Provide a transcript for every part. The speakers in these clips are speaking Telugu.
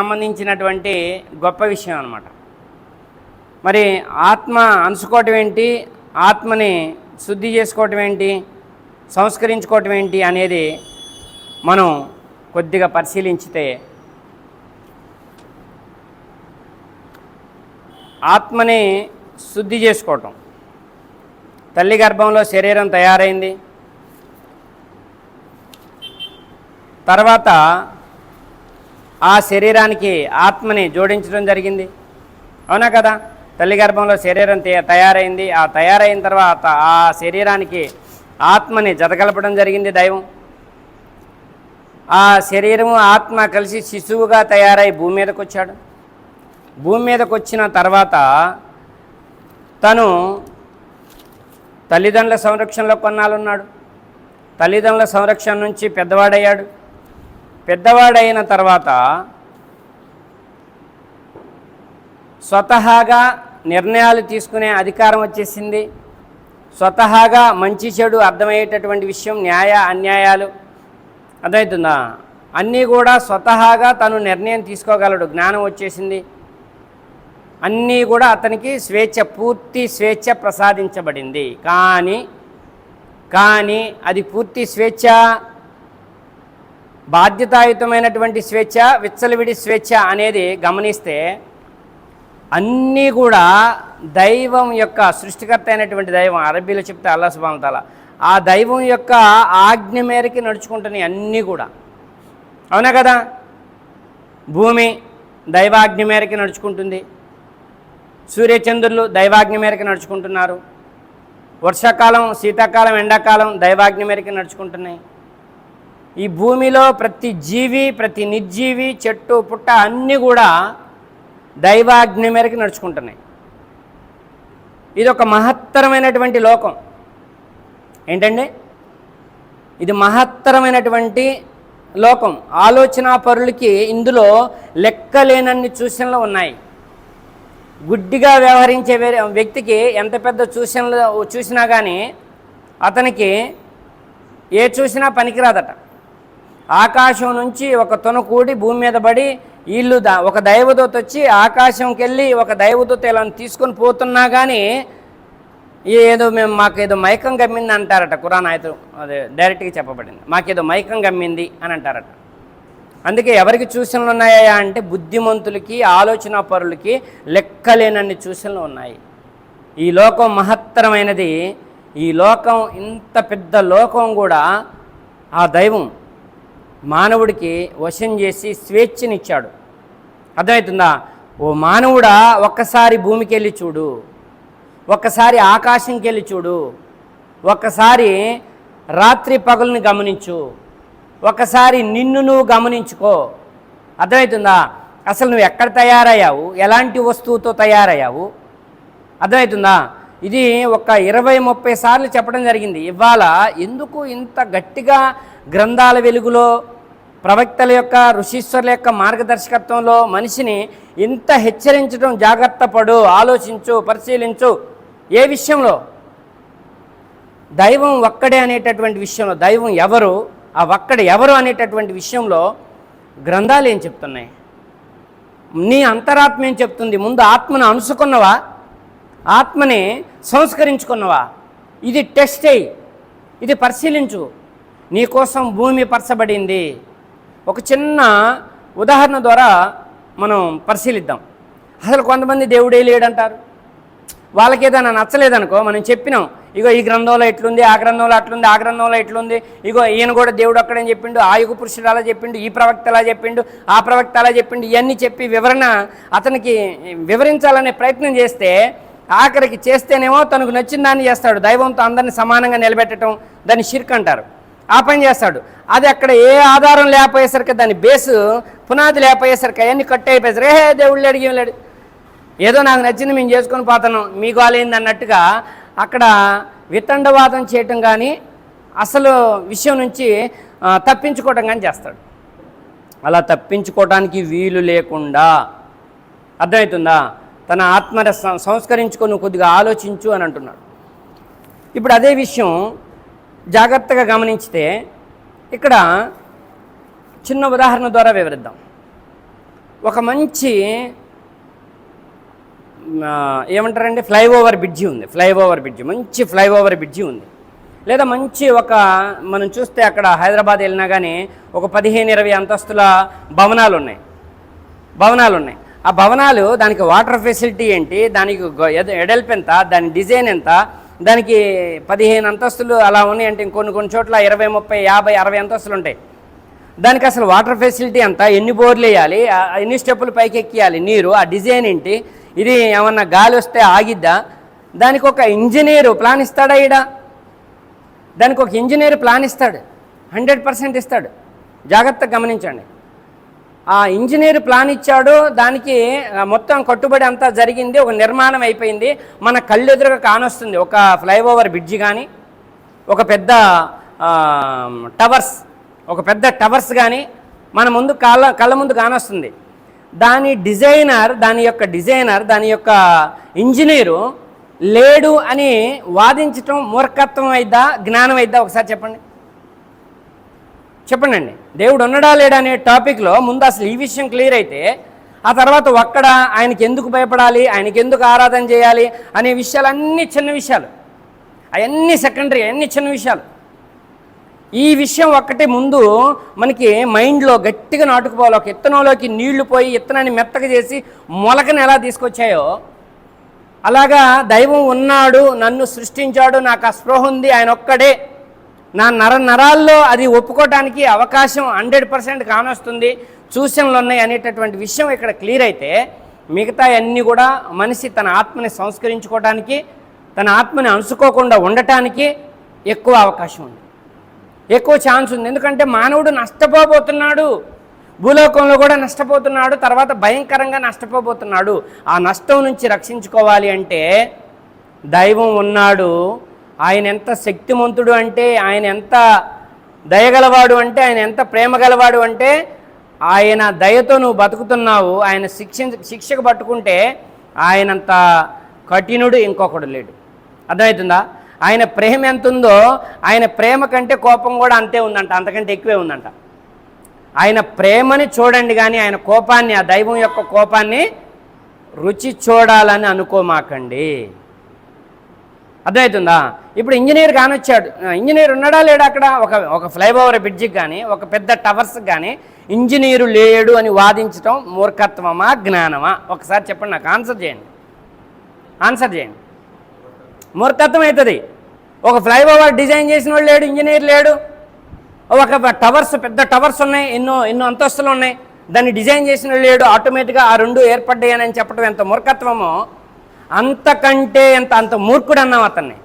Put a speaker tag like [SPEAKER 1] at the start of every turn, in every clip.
[SPEAKER 1] సంబంధించినటువంటి గొప్ప విషయం అనమాట మరి ఆత్మ అనుసుకోవటం ఏంటి? ఆత్మని శుద్ధి చేసుకోవటం ఏంటి? సంస్కరించుకోవటం ఏంటి అనేది మనం కొద్దిగా పరిశీలించితే ఆత్మని శుద్ధి చేసుకోవటం. తల్లి గర్భంలో శరీరం తయారైంది. తర్వాత ఆ శరీరానికి ఆత్మని జోడించడం జరిగింది. అవునా కదా? తల్లి గర్భంలో శరీరం తయారైంది. ఆ తయారైన తర్వాత ఆ శరీరానికి ఆత్మని జతకలపడం జరిగింది దైవం. ఆ శరీరము ఆత్మ కలిసి శిశువుగా తయారై భూమి మీదకు వచ్చాడు భూమి మీదకి వచ్చిన తర్వాత తను తల్లిదండ్రుల సంరక్షణలో కొన్నాళ్ళు ఉన్నాడు తల్లిదండ్రుల సంరక్షణ నుంచి పెద్దవాడయ్యాడు. పెద్దవాడైన తర్వాత స్వతహాగా నిర్ణయాలు తీసుకునే అధికారం వచ్చేసింది. స్వతహాగా మంచి చెడు అర్థమయ్యేటటువంటి విషయం న్యాయ అన్యాయాలు అర్థమవుతుందా? అన్నీ కూడా స్వతహాగా తను నిర్ణయం తీసుకోగలడు. జ్ఞానం వచ్చేసింది. అన్నీ కూడా అతనికి స్వేచ్ఛ పూర్తి స్వేచ్ఛ ప్రసాదించబడింది. కానీ కానీ అది పూర్తి స్వేచ్ఛ బాధ్యతాయుతమైనటువంటి స్వేచ్ఛ విచ్చలవిడి స్వేచ్ఛ అనేది గమనిస్తే అన్నీ కూడా దైవం యొక్క సృష్టికర్త అయినటువంటి దైవం అరబీలో చెప్తే అల్లా సుబాంతాల ఆ దైవం యొక్క ఆజ్ఞ మేరకి నడుచుకుంటున్నాయి అన్నీ కూడా. అవునా కదా? భూమి దైవాజ్ఞ మేరకి నడుచుకుంటుంది. సూర్యచంద్రులు దైవాజ్ఞ మేరకు నడుచుకుంటున్నారు. వర్షాకాలం శీతాకాలం ఎండాకాలం దైవాజ్ఞ మేరకు నడుచుకుంటున్నాయి. ఈ భూమిలో ప్రతి జీవి ప్రతి నిర్జీవి చెట్టు పుట్ట అన్నీ కూడా దైవాగ్ని మేరకు నడుచుకుంటున్నాయి. ఇది ఒక మహత్తరమైనటువంటి లోకం. ఏంటండి? ఇది మహత్తరమైనటువంటి లోకం. ఆలోచన పరులకి ఇందులో లెక్కలేనన్ని సూచనలు ఉన్నాయి. గుడ్డిగా వ్యవహరించే వ్యక్తికి ఎంత పెద్ద సూచనలు చూసినా కానీ అతనికి ఏ చూసినా పనికిరాదట. ఆకాశం నుంచి ఒక తొనకూడి భూమి మీద పడి వీళ్ళు దా ఒక దైవదూత వచ్చి ఆకాశంకి వెళ్ళి ఒక దైవదూత ఇలా తీసుకొని పోతున్నా కానీ ఏదో మేము మాకు ఏదో మైకం గమ్మింది అంటారట కురాన్ ఆయతం అదే డైరెక్ట్గా చెప్పబడింది. మాకేదో మైకం గమ్మింది అని అంటారట. అందుకే ఎవరికి సూచనలు ఉన్నాయా అంటే బుద్ధిమంతులకి ఆలోచన పరులకి లెక్కలేనన్ని సూచనలు ఉన్నాయి. ఈ లోకం మహత్తరమైనది ఈ లోకం ఇంత పెద్ద లోకం కూడా ఆ దైవం మానవుడికి వశం చేసి స్వేచ్ఛనిచ్చాడు. అర్థమవుతుందా? ఓ మానవుడా ఒక్కసారి భూమికి వెళ్ళి చూడు. ఒక్కసారి ఆకాశంకి వెళ్ళి చూడు. ఒక్కసారి రాత్రి పగలుని గమనించు. ఒకసారి నిన్ను నువ్వు గమనించుకో. అర్థమవుతుందా? అసలు నువ్వు ఎక్కడ తయారయ్యావు? ఎలాంటి వస్తువుతో తయారయ్యావు? అర్థమవుతుందా? ఇది ఒక ఇరవై ముప్పై సార్లు చెప్పడం జరిగింది. ఇవాళ ఎందుకు ఇంత గట్టిగా గ్రంథాల వెలుగులో ప్రవక్తల యొక్క ఋషీశ్వరుల యొక్క మార్గదర్శకత్వంలో మనిషిని ఇంత హెచ్చరించడం జాగ్రత్త పడు ఆలోచించు పరిశీలించు. ఏ విషయంలో? దైవం ఒక్కడే అనేటటువంటి విషయంలో. దైవం ఎవరు? ఆ ఒక్కడ ఎవరు అనేటటువంటి విషయంలో గ్రంథాలు ఏం చెప్తున్నాయి? నీ అంతరాత్మ ఏం చెప్తుంది? ముందు ఆత్మను అనుసుకున్నవా? ఆత్మని సంస్కరించుకున్నవా? ఇది టెస్ట్ అయ్యి ఇది పరిశీలించు. నీకోసం భూమి పరచబడింది. ఒక చిన్న ఉదాహరణ ద్వారా మనం పరిశీలిద్దాం. అసలు కొంతమంది దేవుడే లేడంటారు. వాళ్ళకి ఏదైనా నచ్చలేదనుకో మనం చెప్పినాం. ఇగో ఈ గ్రంథంలో ఎట్లుంది ఆ గ్రంథంలో అట్లుంది ఆ గ్రంథంలో ఎట్లుంది ఇగో ఈయన కూడా దేవుడు అక్కడని చెప్పిండు ఆ యుగ పురుషుడు అలా చెప్పిండు ఈ ప్రవక్త అలా చెప్పిండు ఆ ప్రవక్త అలా చెప్పిండు. ఇవన్నీ చెప్పి వివరణ అతనికి వివరించాలనే ప్రయత్నం చేస్తే ఆఖరికి చేస్తేనేమో తనకు నచ్చిన దాన్ని చేస్తాడు. దైవంతో అందరిని సమానంగా నిలబెట్టడం దాన్ని షిర్క్ అంటారు. ఆ పని చేస్తాడు. అది అక్కడ ఏ ఆధారం లేకపోయేసరికి దాని బేసు పునాది లేకపోయేసరికి అవన్నీ కట్ అయిపోయేసరికి ఏ దేవుళ్ళు అడిగి లేడు. ఏదో నాకు నచ్చింది మేము చేసుకొని పోతాను మీకు వాళ్ళేంది అన్నట్టుగా అక్కడ వితండవాదం చేయటం కానీ అసలు విషయం నుంచి తప్పించుకోవటం కానీ చేస్తాడు. అలా తప్పించుకోవటానికి వీలు లేకుండా. అర్థమవుతుందా? తన ఆత్మను సం- సంస్కరించుకొని కొద్దిగా ఆలోచించు అని అంటున్నాడు. ఇప్పుడు అదే విషయం జాగ్రత్తగా గమనించితే ఇక్కడ చిన్న ఉదాహరణ ద్వారా వివరిద్దాం. ఒక మంచి ఏమంటారండి? ఫ్లైఓవర్ బ్రిడ్జి ఉంది. Flyover bridge. మంచి ఫ్లైఓవర్ బ్రిడ్జి ఉంది. లేదా మంచి ఒక మనం చూస్తే అక్కడ హైదరాబాద్ వెళ్ళినా కానీ ఒక పదిహేను ఇరవై అంతస్తుల భవనాలు ఉన్నాయి భవనాలు ఉన్నాయి ఆ భవనాలు దానికి వాటర్ ఫెసిలిటీ ఏంటి? దానికి ఎద- ఎడల్పు ఎంత? దాని డిజైన్ ఎంత? దానికి పదిహేను అంతస్తులు అలా ఉన్నాయి అంటే ఇంకొన్ని కొన్ని చోట్ల ఇరవై ముప్పై యాభై అరవై అంతస్తులు ఉంటాయి. దానికి అసలు వాటర్ ఫెసిలిటీ ఎంత? ఎన్ని బోర్లు వేయాలి? ఆ- ఎన్ని స్టెప్పులు పైకి ఎక్కియాలి నీరు ఆ డిజైన్ ఏంటి? ఇది ఏమన్నా గాలి వస్తే ఆగిద్దా? దానికి ఒక ఇంజనీరు ప్లాన్ ఇస్తాడా ఈడ? దానికి ఒక ఇంజనీర్ ప్లాన్ ఇస్తాడు. హండ్రెడ్ పర్సెంట్ ఇస్తాడు. జాగ్రత్తగా గమనించండి. ఆ ఇంజనీర్ ప్లాన్ ఇచ్చాడు. దానికి మొత్తం కట్టుబడి అంతా జరిగింది. ఒక నిర్మాణం అయిపోయింది. మన కళ్ళెదురుగా కానొస్తుంది. ఒక ఫ్లైఓవర్ బ్రిడ్జి కానీ ఒక పెద్ద టవర్స్ ఒక పెద్ద టవర్స్ కానీ మన ముందు కళ్ళ కళ్ళ ముందు కానొస్తుంది. దాని డిజైనర్ దాని యొక్క డిజైనర్ దాని యొక్క ఇంజనీరు లేడు అని వాదించటం మూర్ఖత్వం అయిద్దా జ్ఞానం అయిద్దా? ఒకసారి చెప్పండి. చెప్పండి అండి దేవుడు ఉన్నడా లేడా అనే టాపిక్లో ముందు అసలు ఈ విషయం క్లియర్ అయితే ఆ తర్వాత ఒక్కడ ఆయనకి ఎందుకు భయపడాలి ఆయనకి ఎందుకు ఆరాధన చేయాలి అనే విషయాలు అన్ని చిన్న విషయాలు. అవన్నీ సెకండరీ అన్ని చిన్న విషయాలు. ఈ విషయం ఒక్కటే ముందు మనకి మైండ్లో గట్టిగా నాటుకుపోవాలి. ఒక ఇత్తనంలోకి నీళ్ళు పోయి ఇత్తనాన్ని మెత్తగా చేసి మొలకని ఎలా తీసుకొచ్చాయో అలాగా దైవం ఉన్నాడు నన్ను సృష్టించాడు నాకు ఆ స్పృహ ఉంది ఆయన ఒక్కడే. నా నర నరాల్లో అది ఒప్పుకోవడానికి అవకాశం హండ్రెడ్ పర్సెంట్ కానొస్తుంది. సూచనలు ఉన్నాయి అనేటటువంటి విషయం ఇక్కడ క్లియర్ అయితే మిగతా అన్నీ కూడా మనిషి తన ఆత్మని సంస్కరించుకోవడానికి తన ఆత్మని అనుసుకోకుండా ఉండటానికి ఎక్కువ అవకాశం ఉంది. ఎక్కువ ఛాన్స్ ఉంది. ఎందుకంటే మానవుడు నష్టపోబోతున్నాడు. భూలోకంలో కూడా నష్టపోతున్నాడు. తర్వాత భయంకరంగా నష్టపోబోతున్నాడు. ఆ నష్టం నుంచి రక్షించుకోవాలి అంటే దైవం ఉన్నాడు. ఆయన ఎంత శక్తిమంతుడు అంటే ఆయన ఎంత దయగలవాడు అంటే ఆయన ఎంత ప్రేమ గలవాడు అంటే ఆయన దయతో నువ్వు బతుకుతున్నావు ఆయన శిక్ష శిక్షకు పట్టుకుంటే ఆయనంత కఠినుడు ఇంకొకడు లేడు. అర్థమవుతుందా? ఆయన ప్రేమ ఎంత ఉందో ఆయన ప్రేమ కంటే కోపం కూడా అంతే ఉందంట అంతకంటే ఎక్కువే ఉందంట. ఆయన ప్రేమని చూడండి కానీ ఆయన కోపాన్ని ఆ దైవం యొక్క కోపాన్ని రుచి చూడాలని అనుకోమాకండి. అర్థమవుతుందా? ఇప్పుడు ఇంజనీర్ కానొచ్చాడు. ఇంజనీర్ ఉన్నాడా లేడా అక్కడ? ఒక ఒక ఫ్లైఓవర్ బ్రిడ్జికి కానీ ఒక పెద్ద టవర్స్కి కానీ ఇంజనీరు లేడు అని వాదించటం మూర్ఖత్వమా జ్ఞానమా? ఒకసారి చెప్పండి నాకు. ఆన్సర్ చేయండి. ఆన్సర్ చేయండి. మూర్ఖత్వం అవుతుంది. ఒక ఫ్లైఓవర్ డిజైన్ చేసిన వాడు లేడు ఇంజనీర్ లేడు. ఒక టవర్స్ పెద్ద టవర్స్ ఉన్నాయి ఎన్నో ఎన్నో అంతస్తులు ఉన్నాయి. దాన్ని డిజైన్ చేసిన వాళ్ళు లేడు ఆటోమేటిక్గా ఆ రెండు ఏర్పడ్డాయని చెప్పడం ఎంత మూర్ఖత్వమో అంతకంటే ఎంత అంత మూర్ఖుడు అన్నాం అతన్ని.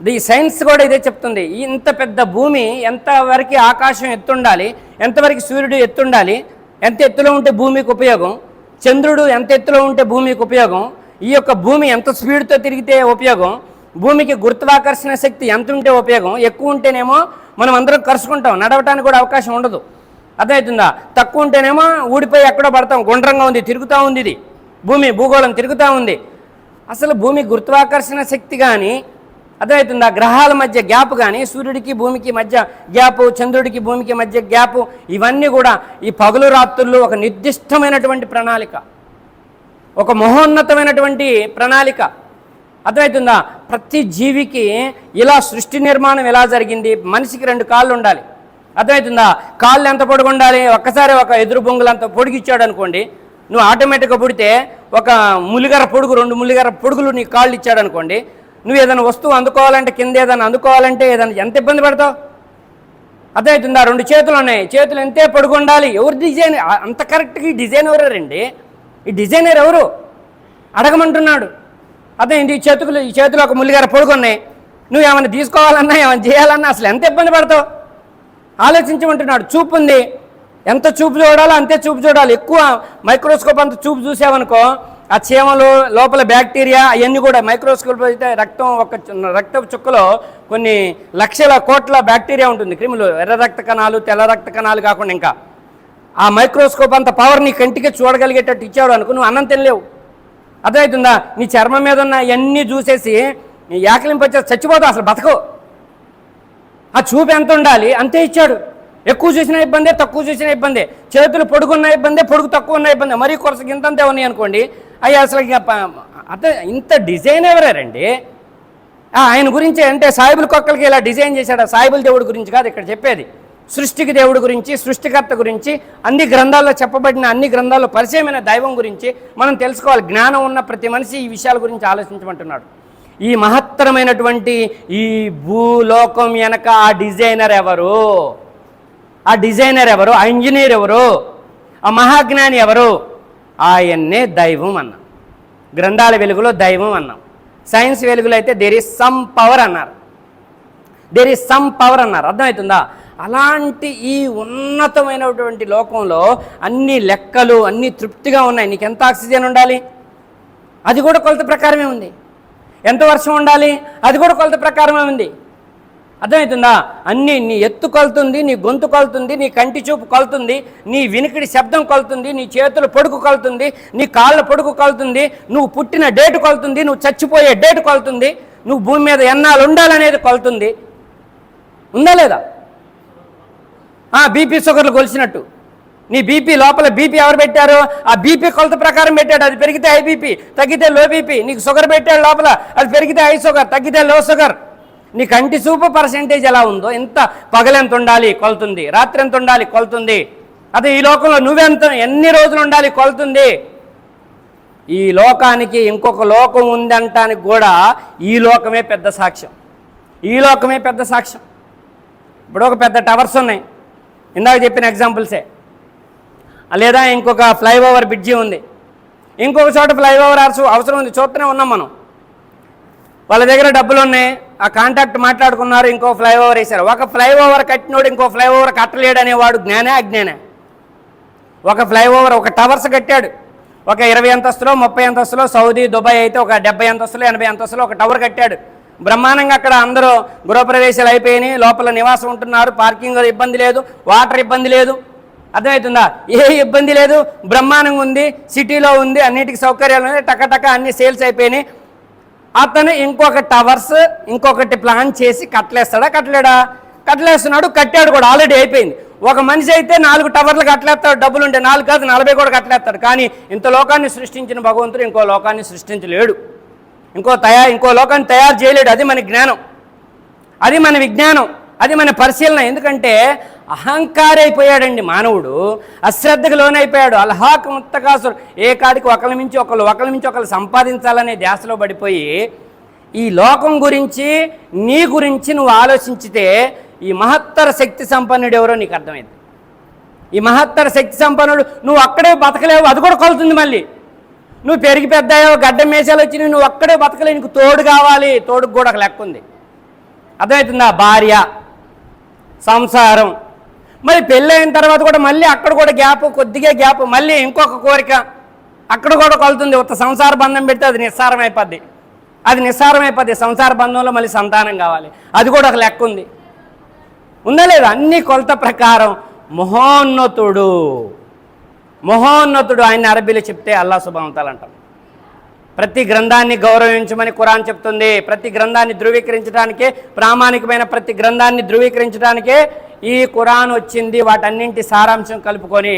[SPEAKER 1] ది సైన్స్ కూడా ఇదే చెప్తుంది. ఇంత పెద్ద భూమి ఎంతవరకు ఆకాశం ఎత్తుండాలి ఎంతవరకు సూర్యుడు ఎత్తుండాలి ఎంత ఎత్తులో ఉంటే భూమికి ఉపయోగం చంద్రుడు ఎంత ఎత్తులో ఉంటే భూమికి ఉపయోగం ఈ యొక్క భూమి ఎంత స్పీడ్తో తిరిగితే ఉపయోగం భూమికి గురుత్వాకర్షణ శక్తి ఎంత ఉంటే ఉపయోగం ఎక్కువ ఉంటేనేమో మనం అందరం కరుచుకుంటాం నడవటానికి కూడా అవకాశం ఉండదు. అర్థమవుతుందా? తక్కువ ఉంటేనేమో ఊడిపోయి ఎక్కడో పడతాం గుండ్రంగా ఉంది తిరుగుతూ ఉంది ఇది. భూమి భూగోళం తిరుగుతూ ఉంది. అసలు భూమి గురుత్వాకర్షణ శక్తి కానీ అర్థమవుతుందా? గ్రహాల మధ్య గ్యాప్ కానీ సూర్యుడికి భూమికి మధ్య గ్యాపు చంద్రుడికి భూమికి మధ్య గ్యాపు ఇవన్నీ కూడా ఈ పగలు రాత్రుల్లో ఒక నిర్దిష్టమైనటువంటి ప్రణాళిక. ఒక మహోన్నతమైనటువంటి ప్రణాళిక. అర్థమవుతుందా? ప్రతి జీవికి ఇలా సృష్టి నిర్మాణం ఎలా జరిగింది? మనిషికి రెండు కాళ్ళు ఉండాలి. అర్థమవుతుందా? కాళ్ళు ఎంత పొడుగు ఉండాలి ఒక్కసారి ఒక ఎదురు బొంగులు అంత పొడిగిచ్చాడు అనుకోండి నువ్వు ఆటోమేటిక్గా పుడితే ఒక ములిగర పొడుగు రెండు ములిగర పొడుగులు నీ కాళ్ళు ఇచ్చాడు అనుకోండి నువ్వు ఏదైనా వస్తువు అందుకోవాలంటే కింద ఏదైనా అందుకోవాలంటే ఏదైనా ఎంత ఇబ్బంది పడతావు? అర్థమవుతుందా రెండు చేతులు ఉన్నాయి. చేతులు ఎంతే పొడుగు ఉండాలి? ఎవరు డిజైన్ అంత కరెక్ట్గా ఈ డిజైనర్ ఎవరండి ఈ డిజైనర్ ఎవరు? అడగమంటున్నాడు. అదేంటి? ఈ చేతులు ఈ చేతులు ఒక ముల్లిగార పొడుగు ఉన్నాయి. నువ్వు ఏమైనా తీసుకోవాలన్నా ఏమైనా చేయాలన్నా అసలు ఎంత ఇబ్బంది పడతావు? ఆలోచించమంటున్నాడు. చూపు ఉంది. ఎంత చూపు చూడాలో అంతే చూపు చూడాలి. ఎక్కువ మైక్రోస్కోప్ అంత చూపు చూసావనుకో ఆ చీమలు లోపల బ్యాక్టీరియా అవన్నీ కూడా మైక్రోస్కోప్ అయితే రక్తం ఒక చు- రక్త చుక్కలో కొన్ని లక్షల కోట్ల బ్యాక్టీరియా ఉంటుంది. క్రిములు ఎర్ర రక్త కణాలు తెల్ల రక్త కణాలు కాకుండా ఇంకా. ఆ మైక్రోస్కోప్ అంత పవర్ నీ కంటికి చూడగలిగేటట్టు ఇచ్చాడు అనుకో నువ్వు అన్నం తినలేవు. అర్థమవుతుందా నీ చర్మం మీద ఉన్న ఇవన్నీ చూసేసి నీ యాకలింపచ్చే చచ్చిపోతావు అసలు బతకవు. ఆ చూపు ఎంత ఉండాలి? అంతే ఇచ్చాడు. ఎక్కువ చూసిన ఇబ్బందే తక్కువ చూసిన ఇబ్బందే. చేతులు పొడుగున్న ఇబ్బందే పొడుగు తక్కువ ఉన్న ఇబ్బంది. మరీ కొరస ఇంతంతే ఉన్నాయి అనుకోండి. అవి అసలు ఇక అత ఇంత డిజైన్ ఎవరారండి ఆయన గురించి అంటే సాయిబుల కొక్కలకి ఇలా డిజైన్ చేశాడు. సాయిబుల్ సాయిబుల దేవుడి గురించి కాదు ఇక్కడ చెప్పేది. సృష్టికి దేవుడి గురించి సృష్టికర్త గురించి అన్ని గ్రంథాల్లో చెప్పబడిన అన్ని గ్రంథాల్లో పరిచయమైన దైవం గురించి మనం తెలుసుకోవాలి. జ్ఞానం ఉన్న ప్రతి మనిషి ఈ విషయాల గురించి ఆలోచించమంటున్నాడు. ఈ మహత్తరమైనటువంటి ఈ భూలోకం వెనక ఆ డిజైనర్ ఎవరు? ఆ డిజైనర్ ఎవరు? ఆ ఇంజనీర్ ఎవరు? ఆ మహాజ్ఞాని ఎవరు? ఆయన్నే దైవం అన్నాం. గ్రంథాల వెలుగులో దైవం అన్నాం. సైన్స్ వెలుగులో అయితే దేర్ ఈస్ సమ్ పవర్ అన్నారు. దేర్ ఈస్ సమ్ పవర్ అన్నారు. అర్థమవుతుందా? అలాంటి ఈ ఉన్నతమైనటువంటి లోకంలో అన్ని లెక్కలు అన్ని తృప్తిగా ఉన్నాయి. నీకు ఎంత ఆక్సిజన్ ఉండాలి? అది కూడా కొలత ప్రకారమే ఉంది. ఎంత వర్షం ఉండాలి? అది కూడా కొలత ప్రకారమే ఉంది. అర్థమవుతుందా? అన్ని నీ ఎత్తు కొలుతుంది నీ గొంతు కొలుతుంది నీ కంటి చూపు కొలుతుంది నీ వినికిడి శబ్దం కొలుతుంది నీ చేతుల పొడుగు కలుతుంది నీ కాళ్ళ పొడుగు కలుతుంది నువ్వు పుట్టిన డేటు కొలుతుంది నువ్వు చచ్చిపోయే డేటు కొలుతుంది నువ్వు భూమి మీద ఎన్నాళ్ళు ఉండాలనేది కొలుతుంది. ఉందా లేదా? బీపీ షుగర్లు కొలిసినట్టు నీ బీపీ లోపల బీపీ ఎవరు పెట్టారు? ఆ బీపీ కొలత ప్రకారం పెట్టాడు అది పెరిగితే హై బీపీ తగ్గితే లో బీపీ నీకు షుగర్ పెట్టాడు లోపల అది పెరిగితే హై షుగర్ తగ్గితే లో షుగర్. నీ కంటి చూపు పర్సెంటేజ్ ఎలా ఉందో ఎంత పగలెంత ఉండాలి కొలుతుంది రాత్రి ఎంత ఉండాలి కొలుతుంది. అదే ఈ లోకంలో నువ్వెంత ఎన్ని రోజులు ఉండాలి కొలుతుంది. ఈ లోకానికి ఇంకొక లోకం ఉందంటానికి కూడా ఈ లోకమే పెద్ద సాక్ష్యం. ఈ లోకమే పెద్ద సాక్ష్యం. ఇప్పుడు ఒక పెద్ద టవర్స్ ఉన్నాయి. ఇందాక చెప్పిన ఎగ్జాంపుల్సే లేదా ఇంకొక ఫ్లైఓవర్ బ్రిడ్జి ఉంది. ఇంకొక చోట ఫ్లైఓవర్ అవసరం ఉంది. చూస్తూనే ఉన్నాం మనం. వాళ్ళ దగ్గర డబ్బులు ఉన్నాయి. ఆ కాంటాక్ట్ మాట్లాడుకున్నారు ఇంకో ఫ్లైఓవర్ వేశారు. ఒక ఫ్లైఓవర్ కట్టినోడు ఇంకో ఫ్లైఓవర్ కట్టలేడు అనేవాడు జ్ఞానే అజ్ఞానే. ఒక ఫ్లైఓవర్ ఒక టవర్స్ కట్టాడు. ఒక ఇరవై అంతస్తులో ముప్పై అంతస్తులో సౌదీ దుబాయ్ అయితే ఒక డెబ్బై అంతస్తులో ఎనభై అంతస్తులో ఒక టవర్ కట్టాడు. బ్రహ్మాండంగా అక్కడ అందరూ గృహప్రవేశాలు అయిపోయినాయి. లోపల నివాసం ఉంటున్నారు. పార్కింగ్ ఇబ్బంది లేదు. వాటర్ ఇబ్బంది లేదు. అర్థమవుతుందా? ఏ ఇబ్బంది లేదు. బ్రహ్మాండంగా ఉంది. సిటీలో ఉంది. అన్నిటికీ సౌకర్యాలు ఉన్నాయి. టక టక అన్ని సేల్స్ అయిపోయినాయి. అతను ఇంకొక టవర్స్ ఇంకొకటి ప్లాన్ చేసి కట్టలేస్తాడా? కట్టలేడా? కట్టలేస్తున్నాడు కట్టాడు కూడా ఆల్రెడీ అయిపోయింది. ఒక మనిషి అయితే నాలుగు టవర్లు కట్టలేస్తాడు డబ్బులు ఉంటే నాలుగు కాదు నలభై కూడా కట్టలేస్తాడు. కానీ ఇంత లోకాన్ని సృష్టించిన భగవంతుడు ఇంకో లోకాన్ని సృష్టించలేడు. ఇంకో తయారు ఇంకో లోకాన్ని తయారు చేయలేడు అది మన జ్ఞానం. అది మన విజ్ఞానం. అది మన పరిశీలన. ఎందుకంటే అహంకారైపోయాడండి మానవుడు అశ్రద్ధకు లోనైపోయాడు. అల్హాక్ ముత్తకాసురు ఏ కాడికి ఒకరి మించి ఒకళ్ళు ఒకరి నుంచి ఒకళ్ళు సంపాదించాలనే ధ్యాసలో పడిపోయి ఈ లోకం గురించి నీ గురించి నువ్వు ఆలోచించితే ఈ మహత్తర శక్తి సంపన్నుడు ఎవరో నీకు అర్థమైంది. ఈ మహత్తర శక్తి సంపన్నుడు నువ్వు అక్కడే బతకలేవు అది కూడా కొలుతుంది మళ్ళీ. నువ్వు పెరిగి పెద్దాయో గడ్డ మేసాలు వచ్చి నువ్వు అక్కడే బతకలే నీకు తోడు కావాలి తోడుకు కూడా ఒక లెక్క ఉంది. అర్థమవుతుందా? భార్య సంసారం. మరి పెళ్ళైన తర్వాత కూడా మళ్ళీ అక్కడ కూడా గ్యాప్ కొద్దిగా గ్యాప్ మళ్ళీ ఇంకొక కోరిక. అక్కడ కూడా కొలుతుంది. ఒక సంసార బంధం పెడితే అది నిస్సారం అయిపోద్ది. అది నిస్సారం అయిపోద్ది. సంసార బంధంలో మళ్ళీ సంతానం కావాలి. అది కూడా ఒక లెక్క ఉంది. ఉందా లేదా? అన్ని కొలత ప్రకారం మహోన్నతుడు. మహోన్నతుడు ఆయన అరబీలో చెప్తే అల్లా శుభవంతాలు అంటాం. ప్రతి గ్రంథాన్ని గౌరవించమని కురాన్ చెప్తుంది. ప్రతి గ్రంథాన్ని ధృవీకరించడానికే ప్రామాణికమైన ప్రతి గ్రంథాన్ని ధృవీకరించడానికే ఈ ఖురాన్ వచ్చింది. వాటన్నింటి సారాంశం కలుపుకొని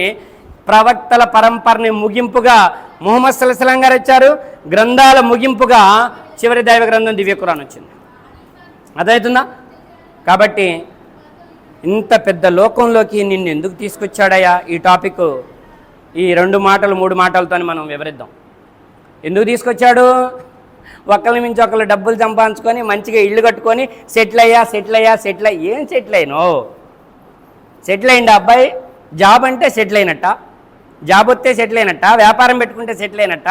[SPEAKER 1] ప్రవక్తల పరంపరని ముగింపుగా ముహమ్మద్ సల్లాం గారు ఇచ్చారు. గ్రంథాల ముగింపుగా చివరి దైవ గ్రంథం దివ్య కురాన్ వచ్చింది. అదవుతుందా కాబట్టి ఇంత పెద్ద లోకంలోకి నిన్ను ఎందుకు తీసుకొచ్చాడయ్యా? ఈ టాపిక్ ఈ రెండు మాటలు మూడు మాటలతో మనం వివరిద్దాం. ఎందుకు తీసుకొచ్చాడు? ఒకళ్ళ మించి ఒకళ్ళు డబ్బులు సంపాదించుకొని మంచిగా ఇల్లు కట్టుకొని సెటిల్ అయ్యా సెటిల్ అయ్యా సెటిల్ అయ్యి. ఏం సెటిల్ అయినో? సెటిల్ అయింది అబ్బాయి? జాబ్ అంటే సెటిల్ అయినట్ట. జాబ్ వస్తే సెటిల్ అయినట్ట. వ్యాపారం పెట్టుకుంటే సెటిల్ అయినట్ట.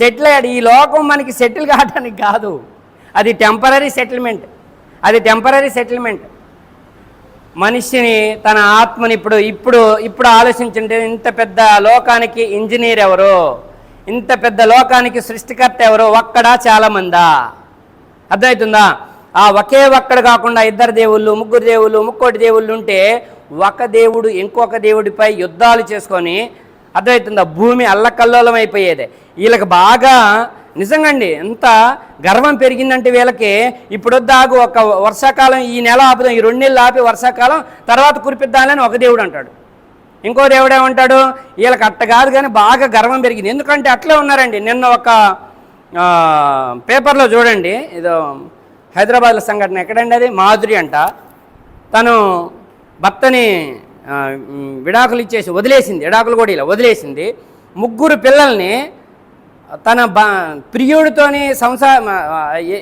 [SPEAKER 1] సెటిల్ అయ్యాడు. ఈ లోకం మనకి సెటిల్ కావడానికి కాదు. అది టెంపరీ సెటిల్మెంట్. అది టెంపరీ సెటిల్మెంట్. మనిషిని తన ఆత్మని ఇప్పుడు ఇప్పుడు ఇప్పుడు ఆలోచించుంటే ఇంత పెద్ద లోకానికి ఇంజనీర్ ఎవరు? ఇంత పెద్ద లోకానికి సృష్టికర్త ఎవరు ఒక్కడా చాలా మందా అర్థమవుతుందా? ఆ ఒకే ఒక్కడు కాకుండా ఇద్దరు దేవుళ్ళు ముగ్గురు దేవుళ్ళు ముక్కోటి దేవుళ్ళు ఉంటే ఒక దేవుడు ఇంకొక దేవుడిపై యుద్ధాలు చేసుకొని అర్థమవుతుందా? భూమి అల్లకల్లోలం అయిపోయేది వీళ్ళకి బాగా నిజంగా అండి ఎంత గర్వం పెరిగిందంటే వీళ్ళకి ఇప్పుడు దాగు ఒక వర్షాకాలం ఈ నెల ఆపుదాం ఈ రెండు నెలలు ఆపి వర్షాకాలం తర్వాత కురిపిద్దాలని ఒక దేవుడు అంటాడు. ఇంకో దేవుడు ఏమంటాడు? వీళ్ళకి అట్ట కాదు కానీ బాగా గర్వం పెరిగింది. ఎందుకంటే అట్లే ఉన్నారండి. నిన్న ఒక పేపర్లో చూడండి. ఇదో హైదరాబాద్లో సంఘటన ఎక్కడండి అది? మాధురి అంట. తను భర్తని విడాకులు ఇచ్చేసి వదిలేసింది. విడాకులు కూడా ఇలా వదిలేసింది. ముగ్గురు పిల్లల్ని తన బా ప్రియుడితోని సంసార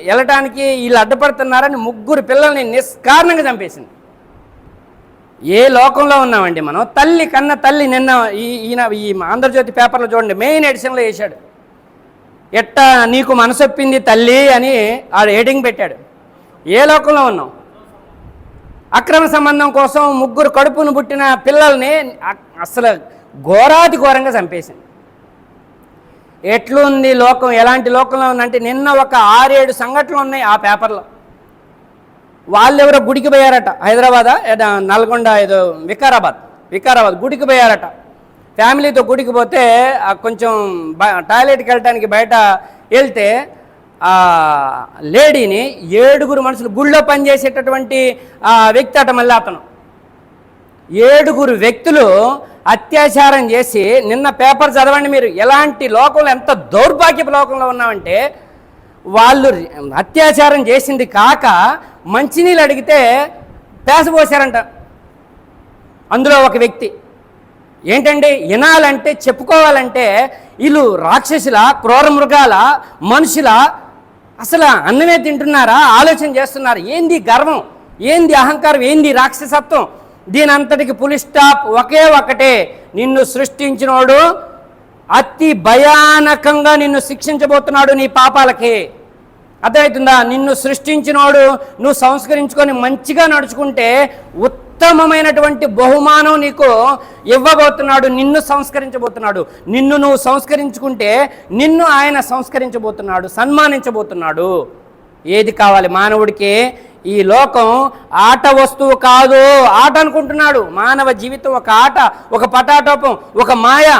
[SPEAKER 1] వెళ్ళటానికి వీళ్ళు అడ్డుపడుతున్నారని ముగ్గురు పిల్లల్ని నిష్కారణంగా చంపేసింది. ఏ లోకంలో ఉన్నామండి మనం? తల్లి కన్న తల్లి నిన్న ఈ ఈయన ఈ ఆంధ్రజ్యోతి పేపర్లో చూడండి మెయిన్ ఎడిషన్లో వేశాడు. ఎట్టా నీకు మనసొప్పింది తల్లి అని ఆ హెడింగ్ పెట్టాడు. ఏ లోకంలో ఉన్నాం? అక్రమ సంబంధం కోసం ముగ్గురు కడుపును పుట్టిన పిల్లల్ని అసలు ఘోరాతి ఘోరంగా చంపేసింది ఎట్లుంది లోకం? ఎలాంటి లోకంలో ఉందంటే నిన్న ఒక ఆరేడు సంఘటనలు ఉన్నాయి ఆ పేపర్లో. వాళ్ళు ఎవరో గుడికి పోయారట. హైదరాబాద్? నల్గొండ ఏదో వికారాబాద్. వికారాబాద్ గుడికి పోయారట. ఫ్యామిలీతో గుడికి పోతే కొంచెం బ- టాయిలెట్కి వెళ్ళటానికి బయట వెళ్తే ఆ లేడీని ఏడుగురు మనుషులు గుళ్ళో పనిచేసేటటువంటి వ్యక్తి అట మళ్ళీ అతను. ఏడుగురు వ్యక్తులు అత్యాచారం చేసి నిన్న పేపర్ చదవండి మీరు ఎలాంటి లోకంలో ఎంత దౌర్భాగ్యపు లోకంలో ఉన్నామంటే వాళ్ళు అత్యాచారం చేసింది కాక మంచినీళ్ళు అడిగితే పేసపోసారంట అందులో ఒక వ్యక్తి ఏంటండి వినాలంటే చెప్పుకోవాలంటే వీళ్ళు రాక్షసుల క్రూర మృగాల మనుషుల? అసలు అన్నమే తింటున్నారా? ఆలోచన చేస్తున్నారు. ఏంది గర్వం? ఏంది అహంకారం? ఏంది రాక్షసత్వం? దీని అంతటికి పులి స్టాప్ ఒకే ఒకటే. నిన్ను సృష్టించినోడు అతి భయానకంగా నిన్ను శిక్షించబోతున్నాడు నీ పాపాలకి. అర్థమవుతుందా? నిన్ను సృష్టించినోడు నువ్వు సంస్కరించుకొని మంచిగా నడుచుకుంటే ఉత్తమమైనటువంటి బహుమానం నీకు ఇవ్వబోతున్నాడు నిన్ను సంస్కరించబోతున్నాడు. నిన్ను నువ్వు సంస్కరించుకుంటే నిన్ను ఆయన సంస్కరించబోతున్నాడు సన్మానించబోతున్నాడు. ఏది కావాలి? మానవుడికి ఈ లోకం ఆట వస్తువు కాదు. ఆట అనుకుంటున్నాడు. మానవ జీవితం ఒక ఆట ఒక పటాటోపం ఒక మాయ.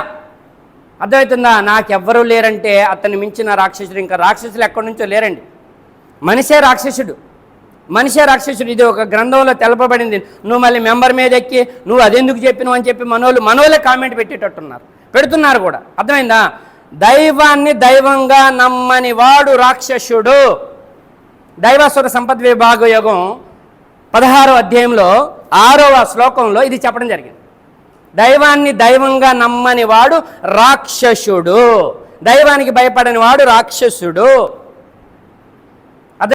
[SPEAKER 1] అర్థమవుతుందా? నాకెవ్వరూ లేరంటే అతన్ని మించిన రాక్షసుడు ఇంకా రాక్షసులు ఎక్కడి నుంచో లేరండి. మనిషే రాక్షసుడు. మనిషే రాక్షసుడు. ఇది ఒక గ్రంథంలో తెలపబడింది. నువ్వు మళ్ళీ మెంబర్ మీద ఎక్కి నువ్వు అదెందుకు చెప్పినావు అని చెప్పి మనోళ్ళు మనోళ్ళే కామెంట్ పెట్టేటట్టున్నారు. పెడుతున్నారు కూడా. అర్థమైందా? దైవాన్ని దైవంగా నమ్మని వాడు రాక్షసుడు. దైవాసుర సంపద్ విభాగ యోగం పదహారో అధ్యాయంలో ఆరవ శ్లోకంలో ఇది చెప్పడం జరిగింది. దైవాన్ని దైవంగా నమ్మని వాడు రాక్షసుడు. దైవానికి భయపడని వాడు రాక్షసుడు.